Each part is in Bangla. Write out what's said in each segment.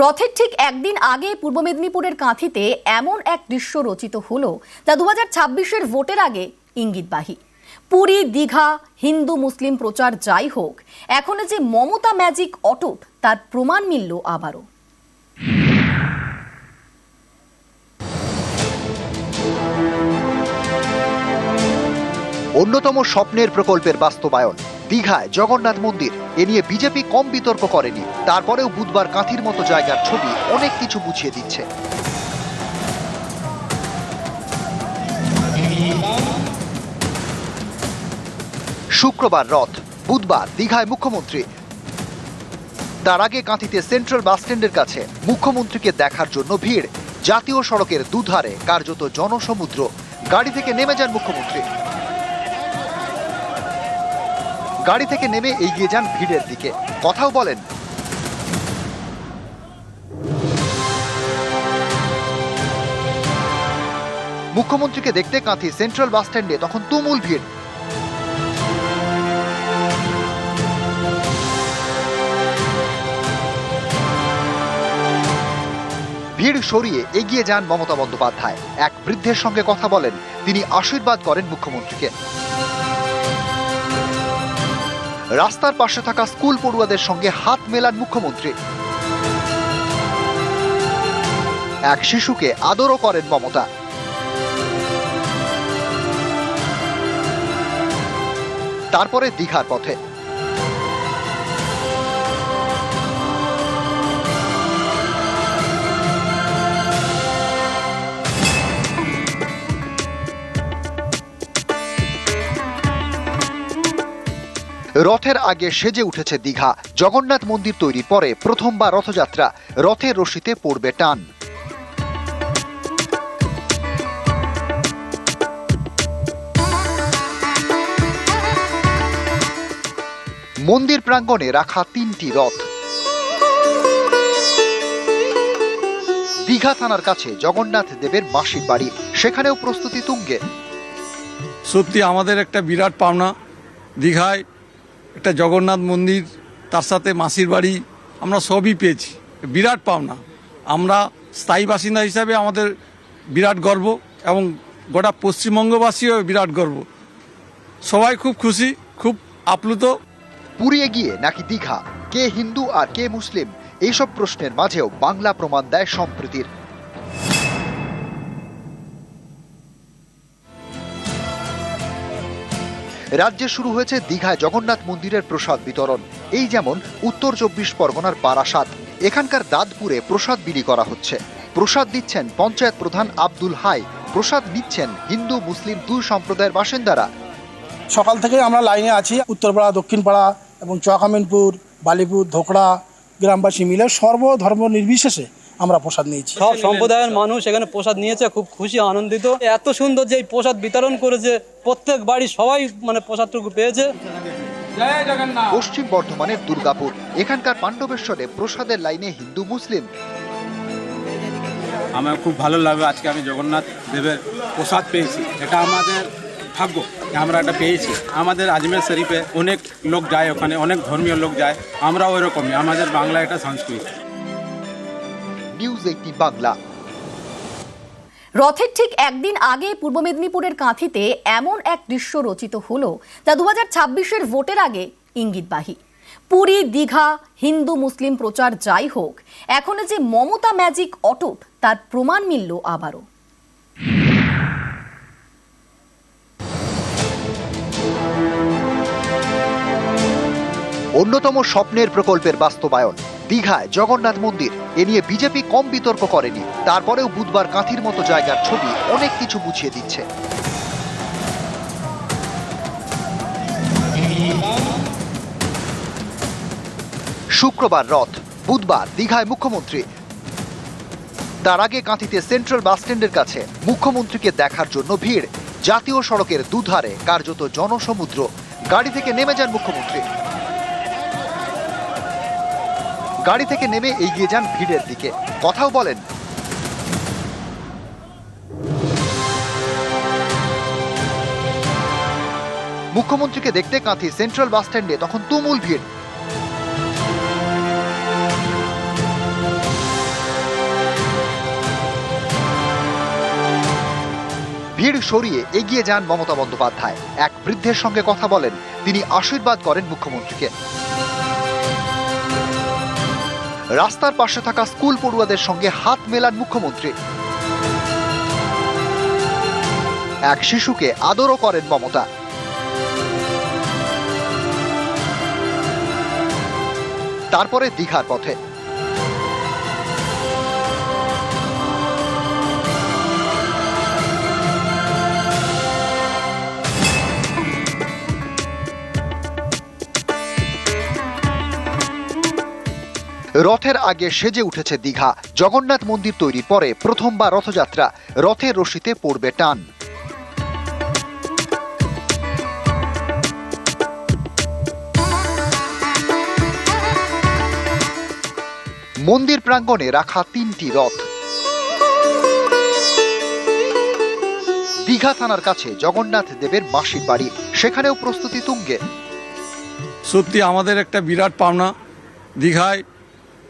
রথের ঠিক একদিন আগে পূর্ব মেদিনীপুরের কাঁথিতে এমন এক দৃশ্য রচিত হলো যা দু হাজার ভোটের আগে ইঙ্গিতবাহী। পুরী, দীঘা, হিন্দু, মুসলিম প্রচার যাই হোক, এখনও যে মমতা ম্যাজিক অটুট, তার প্রমাণ মিলল আবারও। অন্যতম স্বপ্নের প্রকল্পের বাস্তবায়ন। দীঘায় জগন্নাথ মন্দির। এ নিয়ে বিজেপি কম বিতর্ক করেনি। তারপরেও বুধবার কাঁথির মতো জায়গার ছবি অনেক কিছু বুঝিয়ে দিচ্ছে। শুক্রবার রথ, বুধবার দীঘায় মুখ্যমন্ত্রী। তার আগে কাঁথিতে সেন্ট্রাল বাস স্ট্যান্ডের কাছে মুখ্যমন্ত্রীকে দেখার জন্য ভিড়। জাতীয় সড়কের দুধারে কার্যত জনসমুদ্র। গাড়ি থেকে নেমে যান মুখ্যমন্ত্রী। গাড়ি থেকে নেমে এগিয়ে যান ভিড়ের দিকে। কথাও বলেন। মুখ্যমন্ত্রীকে দেখতে কাঁথি সেন্ট্রাল বাস স্ট্যান্ডে তখন তুমুল ভিড়। ভিড় সরিয়ে এগিয়ে যান মমতা বন্দ্যোপাধ্যায়। এক বৃদ্ধের সঙ্গে কথা বলেন। তিনি আশীর্বাদ করেন মুখ্যমন্ত্রীকে। রাস্তার পাশে থাকা স্কুল পড়ুয়াদের সঙ্গে হাত মেলান মুখ্যমন্ত্রী। এক শিশুকে আদরও করেন মমতা। তারপরে দীঘার পথে। রথের আগে সেজে উঠেছে দীঘা। জগন্নাথ মন্দির তৈরি পরে প্রথমবার রথযাত্রা। রথের রশিতে পড়বে টান। মন্দির প্রাঙ্গণে রাখা তিনটি রথ। দীঘা থানার কাছে জগন্নাথ দেবের মাসির বাড়ি। সেখানেও প্রস্তুতি তুঙ্গে। সত্যি আমাদের একটা বিরাট পাওনা। দীঘায় একটা জগন্নাথ মন্দির, তার সাথে মাসির বাড়ি, আমরা সবই পেয়েছি। বিরাট পাওনা। আমরা স্থায়ী বাসিন্দা হিসাবে আমাদের বিরাট গর্ব এবং গোটা পশ্চিমবঙ্গবাসীও বিরাট গর্ব। সবাই খুব খুশি, খুব আপ্লুত। পুরিয়ে গিয়ে নাকি দীঘা? কে হিন্দু আর কে মুসলিম? এইসব প্রশ্নের মাঝেও বাংলা প্রমাণ দেয় সম্প্রীতির রাজ্যে শুরু হয়েছে দীঘায় জগন্নাথ মন্দিরের প্রসাদ বিতরণ। এই যেমন উত্তর চব্বিশ পরগনার বারাসাত এখানকার দাদপুরে প্রসাদ বিলি করা হচ্ছে। প্রসাদ দিচ্ছেন পঞ্চায়েত প্রধান আব্দুল হাই, প্রসাদ নিচ্ছেন হিন্দু, মুসলিম দুই সম্প্রদায়ের বাসিন্দারা। সকাল থেকে আমরা লাইনে আছি, উত্তরপাড়া, দক্ষিণপাড়া এবং চকামিনপুর বালিপুর, ধোকড়া গ্রামবাসী মিলে সর্বধর্ম নির্বিশেষে আমরা প্রসাদ নিয়েছি। সব সম্প্রদায়ের মানুষ এখানে প্রসাদ নিয়েছে খুব খুশি আনন্দিত। এত সুন্দর যে এই প্রসাদ বিতরণ করেছে প্রত্যেক বাড়ি সবাই মানে প্রসাদটুকু পেয়েছে। পশ্চিম বর্ধমানের দুর্গাপুর এখানকার পাণ্ডবেশ্বরে প্রসাদের লাইনে হিন্দু মুসলিম। আমার খুব ভালো লাগল আজকে আমি জগন্নাথ দেবের প্রসাদ পেয়েছি। এটা আমাদের ভাগ্য যে আমরা এটা পেয়েছি। আমাদের আজমের শরীফে অনেক লোক যায় ওখানে অনেক ধর্মীয় লোক যায় আমরাও ওইরকমই আমাদের বাংলা এটা সংস্কৃতি। News eighteen Bangla. রথের ঠিক একদিন আগে পূর্ব মেদিনীপুরের কাঁথিতে এমন এক দৃশ্য রচিত হলো যা দু হাজার ভোটের আগে ইঙ্গিতবাহী। পুরী দীঘা হিন্দু মুসলিম প্রচার যাই হোক এখনও যে মমতা ম্যাজিক অটুট তার প্রমাণ মিলল আবারও। অন্যতম স্বপ্নের প্রকল্পের বাস্তবায়ন। দীঘায় জগন্নাথ মন্দির। এ নিয়ে বিজেপি কম বিতর্ক করেনি। তারপরেও বুধবার কাঁথির মতো জায়গার ছবি অনেক কিছু বুঝিয়ে দিচ্ছে। শুক্রবার রথ, বুধবার দীঘায় মুখ্যমন্ত্রী। তার আগে কাঁথিতে সেন্ট্রাল বাস স্ট্যান্ডের কাছে মুখ্যমন্ত্রীকে দেখার জন্য ভিড়। জাতীয় সড়কের দুধারে কার্যত জনসমুদ্র। গাড়ি থেকে নেমে যান মুখ্যমন্ত্রী। গাড়ি থেকে নেমে এগিয়ে যান ভিড়ের দিকে। কথাও বলেন। মুখ্যমন্ত্রীকে দেখতে কাঁথি সেন্ট্রাল বাস স্ট্যান্ডে তখন তুমুল ভিড়। ভিড় সরিয়ে এগিয়ে যান মমতা বন্দ্যোপাধ্যায়। এক বৃদ্ধের সঙ্গে কথা বলেন। তিনি আশীর্বাদ করেন মুখ্যমন্ত্রীকে। রাস্তার পাশে থাকা স্কুল পড়ুয়াদের সঙ্গে হাত মেলান মুখ্যমন্ত্রী। এক শিশুকে আদরও করেন মমতা। তারপরে দীঘার পথে। রথের আগে সেজে উঠেছে দীঘা। জগন্নাথ মন্দির তৈরি পরে প্রথমবার রথযাত্রা। রথের রশিতে পড়বে টান। মন্দির প্রাঙ্গণে রাখা তিনটি রথ। দীঘা থানার কাছে জগন্নাথ দেবের মাসির বাড়ি। সেখানেও প্রস্তুতি তুঙ্গে। সত্যি আমাদের একটা বিরাট পাওনা। দীঘায়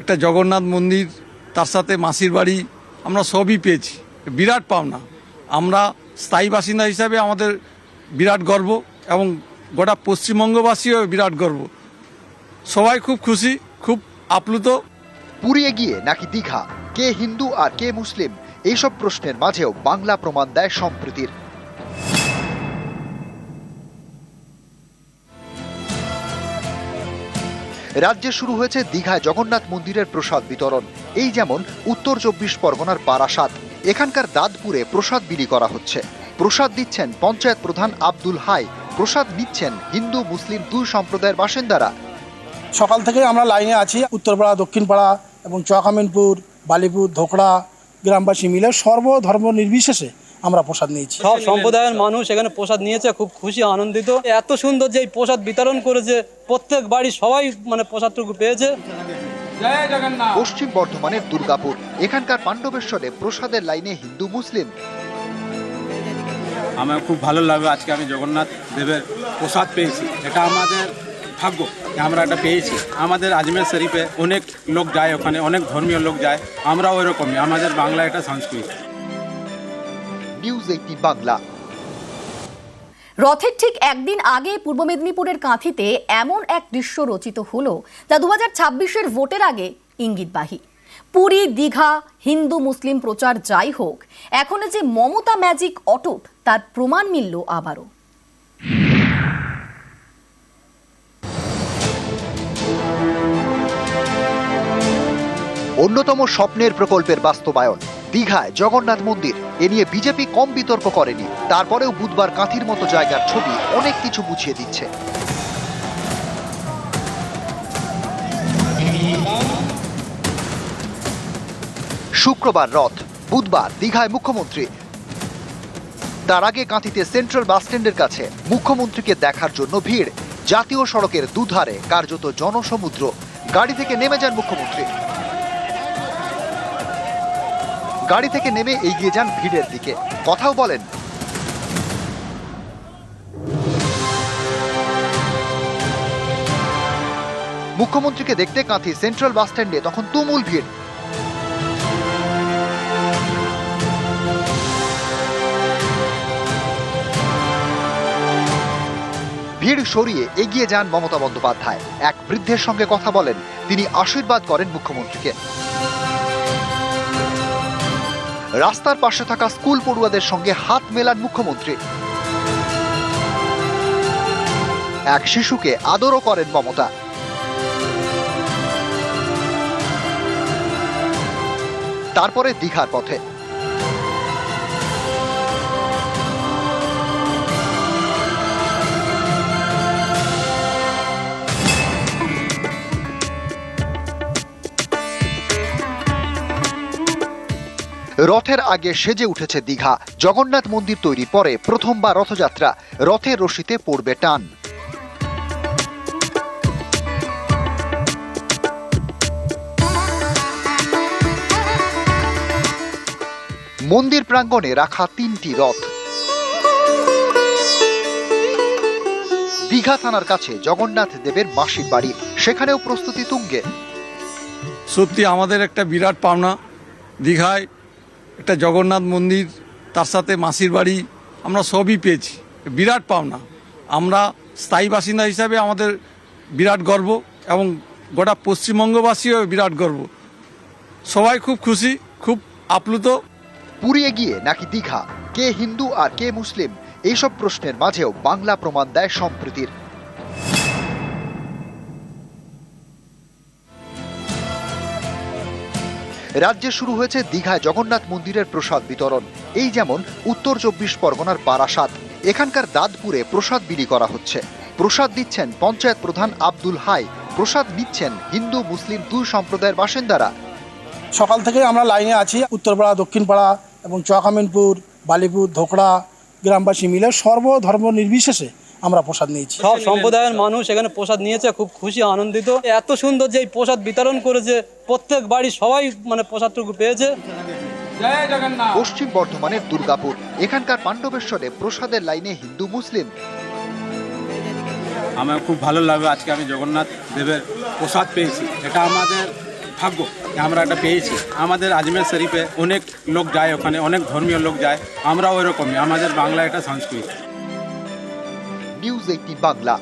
একটা জগন্নাথ মন্দির, তার সাথে মাসির বাড়ি, আমরা সবই পেয়েছি। বিরাট পাওনা। আমরা স্থায়ী বাসিন্দা হিসাবে আমাদের বিরাট গর্ব এবং গোটা পশ্চিমবঙ্গবাসীও বিরাট গর্ব। সবাই খুব খুশি, খুব আপ্লুত। পুরিয়ে গিয়ে নাকি দীঘা? কে হিন্দু আর কে মুসলিম? এইসব প্রশ্নের মাঝেও বাংলা প্রমাণ দেয় সম্প্রীতির। রাজ্যে শুরু হয়েছে দীঘায় জগন্নাথ মন্দিরের প্রসাদ বিতরণ। এই যেমন উত্তর চব্বিশ পরগনার বারাসাত এখানকার দাদপুরে প্রসাদ বিলি করা হচ্ছে। প্রসাদ দিচ্ছেন পঞ্চায়েত প্রধান আব্দুল হাই। প্রসাদ নিচ্ছেন হিন্দু, মুসলিম দুই সম্প্রদায়ের বাসিন্দারা। সকাল থেকে আমরা লাইনে আছি, উত্তরপাড়া, দক্ষিণপাড়া এবং চকামিনপুর বালিপুর, ধোকড়া গ্রামবাসী মিলে সর্বধর্ম নির্বিশেষে আমরা প্রসাদ নিয়েছি। সব সম্প্রদায়ের মানুষ এখানে প্রসাদ নিয়েছে খুব খুশি আনন্দিত। এত সুন্দর যে এই প্রসাদ বিতরণ করেছে প্রত্যেক বাড়ি সবাই মানে প্রসাদটুকু পেয়েছে। পশ্চিম বর্ধমানের দুর্গাপুর এখানকার পাণ্ডবেশ্বরে প্রসাদের লাইনে হিন্দু মুসলিম। আমার খুব ভালো লাগবে আজকে আমি জগন্নাথ দেবের প্রসাদ পেয়েছি। এটা আমাদের ভাগ্য যে আমরা এটা পেয়েছি। আমাদের আজমের শরীফে অনেক লোক যায় ওখানে অনেক ধর্মীয় লোক যায়। আমরাও ওইরকমই আমাদের বাংলা এটা সংস্কৃতি। News eighteen Bangla. রথের ঠিক একদিন আগে পূর্ব মেদিনীপুরের কাঁথিতে এমন এক দৃশ্য রচিত হলো যা দু হাজার ছাব্বিশের ভোটের আগে ইঙ্গিতবাহী পুরী দীঘা হিন্দু মুসলিম প্রচার যাই হোক এখন যে মমতা ম্যাজিক অটুট তার প্রমাণ মিলল আবারও। অন্যতম স্বপ্নের প্রকল্পের বাস্তবায়ন। দীঘায় জগন্নাথ মন্দির। এ নিয়ে বিজেপি কম বিতর্ক করেনি। তারপরেও বুধবার কাঁথির মতো জায়গার ছবি অনেক কিছু বুঝিয়ে দিচ্ছে। শুক্রবার রথ, বুধবার দীঘায় মুখ্যমন্ত্রী। তার আগে কাঁথিতে সেন্ট্রাল বাস স্ট্যান্ডের কাছে মুখ্যমন্ত্রীকে দেখার জন্য ভিড়। জাতীয় সড়কের দুধারে কার্যত জনসমুদ্র। গাড়ি থেকে নেমে যান মুখ্যমন্ত্রী। গাড়ি থেকে নেমে এগিয়ে যান ভিড়ের দিকে। কথাও বলেন। মুখ্যমন্ত্রীকে দেখতে কাঁথি সেন্ট্রাল বাস স্ট্যান্ডে তখন তুমুল ভিড়। ভিড় সরিয়ে এগিয়ে যান মমতা বন্দ্যোপাধ্যায়। এক বৃদ্ধের সঙ্গে কথা বলেন। তিনি আশীর্বাদ করেন মুখ্যমন্ত্রীকে। রাস্তার পাশে থাকা স্কুল পড়ুয়াদের সঙ্গে হাত মেলান মুখ্যমন্ত্রী। এক শিশুকে আদরও করেন মমতা। তারপরে দীঘার পথে। রথের আগে সেজে উঠেছে দীঘা। জগন্নাথ মন্দির তৈরি পরে প্রথমবার রথযাত্রা। রথের রশিতে পড়বে টান। মন্দির প্রাঙ্গণে রাখা তিনটি রথ। দীঘা থানার কাছে জগন্নাথ দেবের মাসির বাড়ি। সেখানেও প্রস্তুতি তুঙ্গে। সত্যি আমাদের একটা বিরাট পাওনা। দীঘায় একটা জগন্নাথ মন্দির, তার সাথে মাসির বাড়ি, আমরা সবই পেয়েছি। বিরাট পাওনা। আমরা স্থায়ী বাসিন্দা হিসাবে আমাদের বিরাট গর্ব এবং গোটা পশ্চিমবঙ্গবাসীও বিরাট গর্ব। সবাই খুব খুশি, খুব আপ্লুত। পুরিয়ে গিয়ে নাকি দীঘা? কে হিন্দু আর কে মুসলিম? এইসব প্রশ্নের মাঝেও বাংলা প্রমাণ দেয় সম্প্রীতির রাজ্যে শুরু হয়েছে দীঘায় জগন্নাথ মন্দিরের প্রসাদ বিতরণ। এই যেমন উত্তর চব্বিশ পরগনার বারাসাত এখানকার দাদপুরে প্রসাদ বিলি করা হচ্ছে। প্রসাদ দিচ্ছেন পঞ্চায়েত প্রধান আব্দুল হাই। প্রসাদ নিচ্ছেন হিন্দু, মুসলিম দুই সম্প্রদায়ের বাসিন্দারা। সকাল থেকে আমরা লাইনে আছি। উত্তরপাড়া, দক্ষিণপাড়া এবং চকামিনপুর বালিপুর, ধোকড়া গ্রামবাসী মিলে সর্বধর্ম নির্বিশেষে আমরা প্রসাদ নিয়েছি। সব সম্প্রদায়ের মানুষ এখানে প্রসাদ নিয়েছে খুব খুশি আনন্দিত। এত সুন্দর যে এই প্রসাদ বিতরণ করেছে প্রত্যেক বাড়ি সবাই মানে প্রসাদটুকু পেয়েছে। পশ্চিম বর্ধমানের দুর্গাপুর এখানকার পাণ্ডবেশ্বরে প্রসাদের লাইনে হিন্দু মুসলিম। আমার খুব ভালো লাগবে আজকে আমি জগন্নাথ দেবের প্রসাদ পেয়েছি। এটা আমাদের ভাগ্য যে আমরা এটা পেয়েছি। আমাদের আজমের শরীফে অনেক লোক যায় ওখানে অনেক ধর্মীয় লোক যায়। আমরাও ওইরকমই আমাদের বাংলা একটা সংস্কৃতি। News eighteen Bangla